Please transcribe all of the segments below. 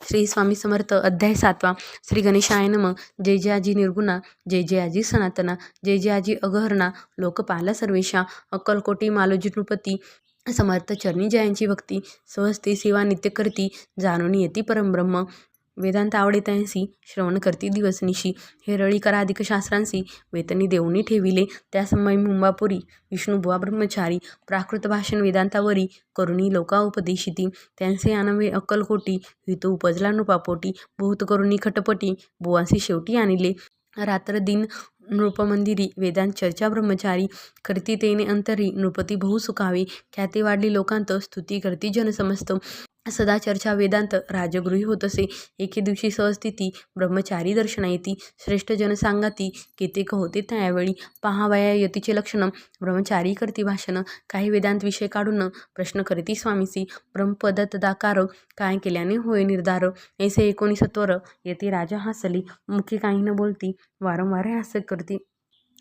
श्री स्वामी समर्थ अध्याय सातवा. श्री गणेशाय नम. जय जय आजी निर्गुणा. जय जय आजी सनातना. जय जय आजी अगहरणा. लोकपाला सर्वेशा. अक्कलकोटी मालोजी नृपती. समर्थ चरणी जयांची भक्ती. स्वस्ती सेवा नित्य करती. जाणून येती परमब्रह्म वेदांत आवडितांसी श्रवण करती दिवसनिशी. हे अधिक कराधिक शास्त्रांसी वेतनी देऊनी ठेविले. त्यासमयी मुंबापुरी विष्णुबुवा ब्रह्मचारी प्राकृत भाषण वेदांतावरी करुणी लोका उपदेशिती त्यांचे आनवे अक्कलकोटी हितो उपजला नृपापोटी बहुत करुणी खटपटी बुवांसी शेवटी आणले. रात्र दिन नृपमंदिरी वेदांत चर्चा ब्रह्मचारी करती तेने अंतरी नृपती बहु सुखावे ख्याती वाढली लोकांत स्तुती करती जनसमस्त. सदा चर्चा वेदांत राजगृही होत असे. एके दिवशी सहस्थिती ब्रह्मचारी दर्शना येती श्रेष्ठ जन सांगाती होते त्यावेळी पहावया यतीचे लक्षणं ब्रह्मचारी करती भाषणं काही वेदांत विषय काढून प्रश्न करीती स्वामीसी ब्रह्मपद तदाकार काय केल्याने होय निर्धार? ऐसे एकोणीसत्वर यती राजा हसली मुखी काही न बोलती वारंवार हास्य करती.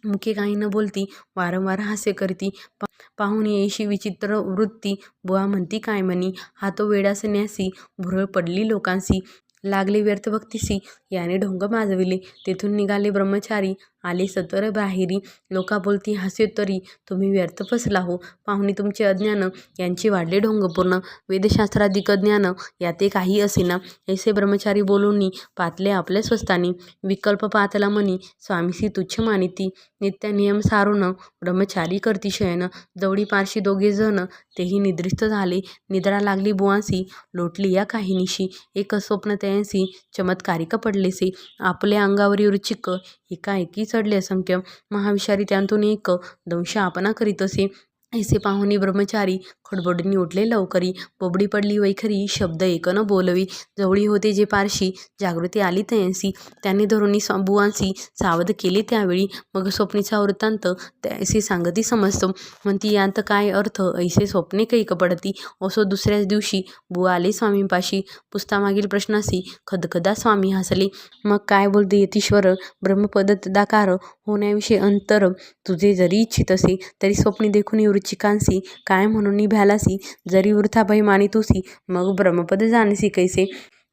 मुखे काही न बोलती वारंवार हास्य करती पा पाहून येईशी विचित्र वृत्ती. बुवा म्हणती काय म्हणी? हातो वेडा सन्यासी भुरळ पडली लोकांसी लागले व्यर्थ भक्तीसी याने ढोंग माजविले. तेथून निघाले ब्रह्मचारी. आले सतर बाहेरी. लोका बोलती हास्योत्तरी तुम्ही व्यर्थ फसला हो. पाहुणे तुमचे अज्ञान. यांची वाढले ढोंग पूर्ण. वेदशास्त्राधिक ज्ञान याते काही असेना. ऐसे ब्रह्मचारी बोलूनी पातले आपल्या स्वस्तानी विकल्प पातला मनी स्वामीसी तुच्छ मानिती. नित्य नियम सारून ब्रह्मचारी करती शयन. जवळी पारशी दोघे जण. तेही निद्रिस्त झाले. निद्रा लागली बुवांसी. लोटली या काहिनीशी. एक स्वप्न त्यांसी चमत्कारिक पडलेसे आपल्या अंगावरी रुचिक एकाएकी चढले असंख्य महाविषारी त्यांतून एक दंश आपणा करीत असे. ऐसे पाहुणी ब्रह्मचारी खडबडनी उठले लवकरी बोबडी पडली वैखरी शब्द एकनं बोलवी. जवळी होते जे पारशी जागृती आली तयांसी त्यांनी धरुणी बुवांसी सावध केले त्यावेळी. मग स्वप्नीचा वृत्तांत त्याऐसे सांगती समजतो. म्हणती यांत काय अर्थ? ऐसे स्वप्ने कैक पडती. असो दुसऱ्याच दिवशी बुवा आले स्वामींपाशी. पुस्तामागील प्रश्नासी खदखदा स्वामी हसले. मग काय बोलते यतीश्वर? ब्रह्मपददाकार होण्याविषयी अंतर तुझे जरी इच्छित असे तरी स्वप्ने देखून रुचिकांसी काय म्हणून निभ्यालासी जरी वृथा भय तुसी मग ब्रह्मपद जाणसी कैसे?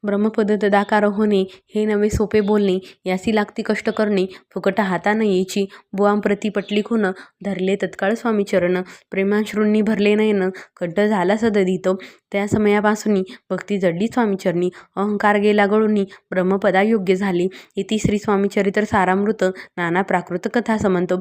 ब्रह्मपद तदाकार होणे हे नवे सोपे बोलणे यासी लागती कष्ट करणे फुकट हाता न यायची बुवांप्रती पटली खून धरले तत्काळ स्वामी चरण. प्रेमाश्रूंनी भरले नयन कंठ झाला सददित त्या समयापासून भक्ती जडली स्वामीचरणी अहंकार गेला गळूनी ब्रह्मपदा योग्य झाली. इति श्री स्वामीचरित्र सारामृत नाना प्राकृत कथा समंत.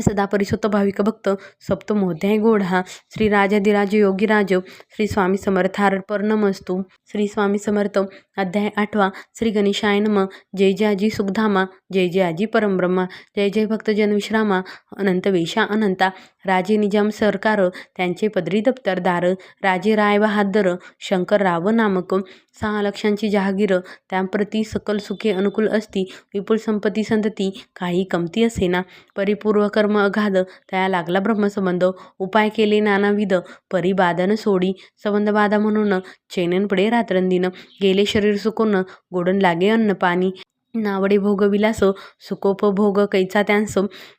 सदा परिसुत भाविक भक्त सप्तमोध्याय गोढा श्री राजाधिराज योगीराज श्री स्वामी समर्थार्पणमस्तु श्री स्वामी समर्थ. अध्याय आठवा. श्री गणेशाय नम. जय जय आजी सुखधामा. जय जय आजी परमब्रह्मा. जय जय भक्तजन विश्रामा. अनंत वेशा अनंता. राजे निजाम सरकार. त्यांचे पदरी दप्तरदार राजे राय बहादर. शंकर राव नामक. सहा लक्षांची जहागीर. त्याप्रती सकल सुखे अनुकूल असती. विपुल संपत्ती संतती काही कमती असेना. परिपूर्व कर्म अगाध त्या लागला ब्रह्मसंबंध. उपाय केले नानाविध. परिबाधन सोडी. संबंध बाधा म्हणून. चैनन पडे रात्रंदिन गेले शरीर सुकून गोडन लागे अन्न पाणी नावडे भोगविलास सुखोपभोग कैचा त्यांस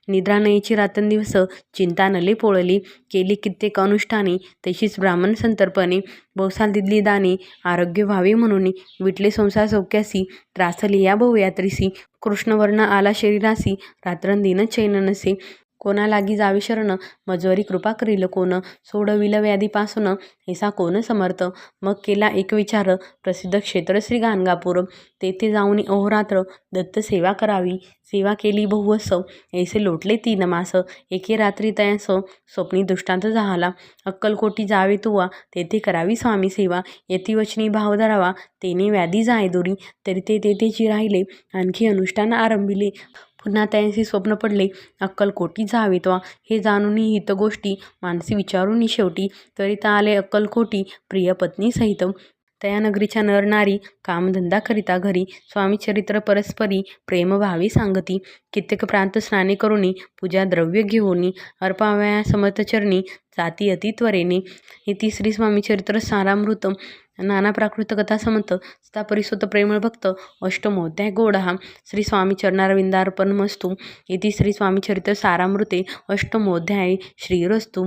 निद्रानयेची रात्रंदिवस चिंता नले पोळली केली कित्येक अनुष्ठाने तशीच ब्राह्मण संतर्पणे बौसाल दिदली दाने आरोग्य व्हावे म्हणून विटले संसार चौक्यासी त्रासली या बहुयात्रीसी कृष्णवर्ण आला शरीरासी रात्रंदिन चैन नसे कोणा लागी जावे शरण? मजवरी कृपा करील कोण? सोडविल व्याधीपासून? ऐसा कोण समर्थ? मग केला एक विचार. प्रसिद्ध क्षेत्र श्री गाणगापूर. तेथे जाऊन अहोरात्र दत्त सेवा करावी. सेवा केली बहुवस ऐसे लोटले तीन मास. एके रात्री तयास. स्वप्नी दृष्टांत झाला. अक्कलकोटी जावे तुवा. तेथे करावी स्वामी सेवा. यतिवचनी भाव धरावा. तेने व्याधी जाय दुरी. तरी ते तेथेची राहिले. आणखी अनुष्ठान आरंभिले. पुन्हा त्यांची स्वप्न पडले. अक्कलकोटी जावेत्वा हे जाणूनही हित गोष्टी मानसी विचारून शेवटी त्वरित आले अक्कलकोटी प्रिय पत्नी सहित. तया नगरीच्या नरनारी कामधंदा करिता घरी स्वामीचरित्र परस्परी प्रेमभावी सांगती. कित्येक प्रांत स्नाने करुणी पूजा द्रव्य घेऊनी अर्पावया समतचरणी जाती अतित्वरेने हे तिसरी स्वामीचरित्र सारामृतम. नाना प्राकृत कथा समंत सदा परिसुत प्रेमळ भक्त अष्टमोध्याय गोडहा श्री स्वामी चरणारविंदार्पण मस्तू इति श्री स्वामी चरित्र सारामृते अष्टमोध्याय श्रीरस्तु.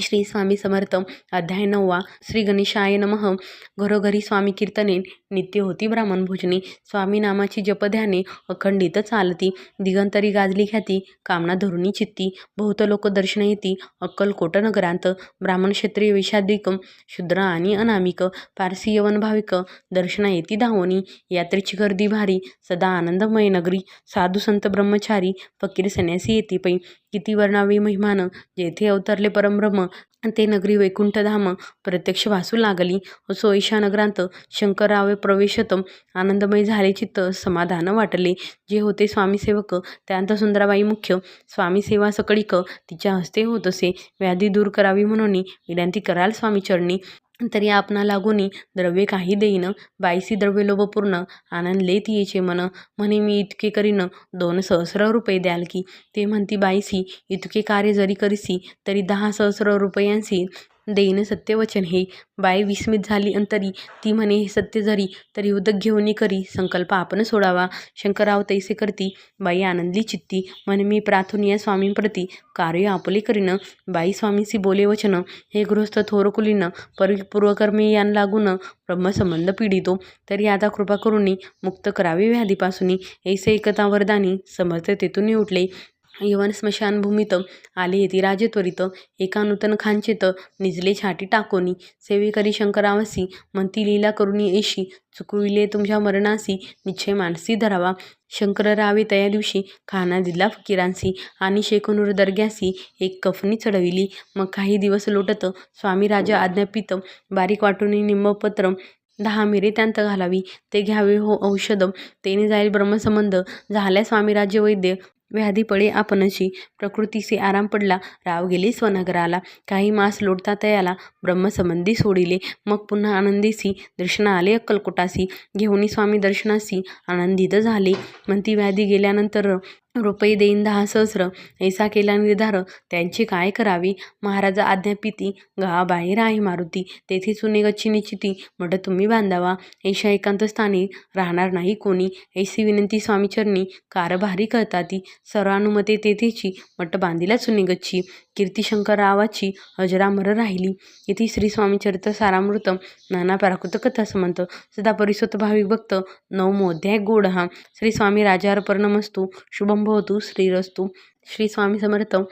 श्री स्वामी समर्थ अध्याय नववा श्री गणेशाय नमः. घरोघरी स्वामी कीर्तने नित्य होती ब्राह्मण भोजनी. स्वामी नामाची जपध्याने अखंडित चालती. दिगंतरी गाजली ख्याती कामना धरुणी चित्ती. बहुत लोक दर्शन येती अक्कलकोट नगरांत. ब्राह्मण क्षत्रिय वेशाद्विक शूद्र आणि अनामिक. पारसी यवन भाविक दर्शना येती धावणी यात्रेची गर्दी भारी सदा आनंदमय नगरी. साधू संत ब्रह्मचारी फकीर सन्यासी येती पै. किती वर्णावी महिमान जेथे अवतरले परमब्रह्म ते नगरी वैकुंठधाम प्रत्यक्ष वासू लागली. असो ईशानगरांत शंकरावे प्रवेशत आनंदमय झाले चित्त समाधान वाटले. जे होते स्वामीसेवक त्यांत सुंदराबाई मुख्य. स्वामीसेवा सकळीक तिच्या हस्ते होत असे. व्याधी दूर करावी म्हणून विनंती कराल स्वामीचरणी तरी आपणा लागोनी द्रव्ये काही देईन. बाईसी द्रव्य लोभपूर्ण. आनंद लेत येचे मन. म्हणे मी इतके करीन दोन सहस्र रुपये द्याल की? ते म्हणती बाईसी इतके कार्य जरी करीसी तरी दहा सहस्र रुपयांसी देईन सत्यवचन हे. बाई विस्मित झाली अंतरी ती म्हणे हे सत्य जरी तरी उदक घेऊन करी संकल्प आपण सोडावा. शंकराव तैसे करती बाई आनंदली चित्ती. म्हणे मी प्रार्थून या स्वामींप्रती कार्य आपले करीन. बाई स्वामीसी बोले वचन हे गृहस्थ थोरकुलीनं परिपूर्वकर्मी परिपूर्वकर्मे यान लागून ब्रह्मसंबंध पीडितो. तरी आता कृपा करून मुक्त करावे व्याधीपासून. ऐसे एकता वरदानी समर्थ तेथून उठले. यवन स्मशानभूमीत आले येती राजे त्वरित एका नूतन खांचेत निजले छाटी टाकोनी. सेवेकरी शंकरावसी म्हणती लीला करुणी ऐशी चुकविले तुमच्या मरणासी निश्चय मानसी धरावा. शंकर रावे त्या दिवशी खाना दिला फकीरांसी आणि शेकनूर दर्ग्यासी एक कफनी चढविली. मग काही दिवस लोटत स्वामी राजा आज्ञापित बारीक वाटून निंबपत्र दहा मिरे त्यांत घालावी. ते घ्यावे हो औषध. तेने जाईल ब्रह्मसंबंध. झाल्या स्वामी राज्य वैद्य व्याधी पडे आपणशी. प्रकृतीसे आराम पडला राव गेले स्वनगराला. काही मास लोटता तयाला ब्रह्मसंबंधी सोडिले. मग पुन्हा आनंदीसी दर्शना आले अक्कलकोटासी. घेऊनी स्वामी दर्शनासी आनंदित झाले. म्हणती व्याधी गेल्यानंतर रुपये देईन दहा सहस्र ऐसा केला निर्धार त्यांची काय करावी? महाराजा आज्ञापिती गावाबाहेर आहे मारुती तेथे सुने गच्ची निश्चिती मठ तुम्ही बांधावा. ऐशा एकांत स्थानी राहणार नाही कोणी. ऐसी विनंती स्वामीचरणी कारभारी करताती सर्वानुमते तेथेची मठ बांधिला सुने गच्ची. कीर्तिशंकरावाची अजरामर राहिली. इथे श्री स्वामीचरित्र सारामृत नाना प्राकृत कथा समंत सदा परिसोत भाविक भक्त नवमोध्याय गोड हा. श्री स्वामी राजार्पणमस्तू शुभम भवतु श्रीरस्तू. श्री स्वामी समर्थ.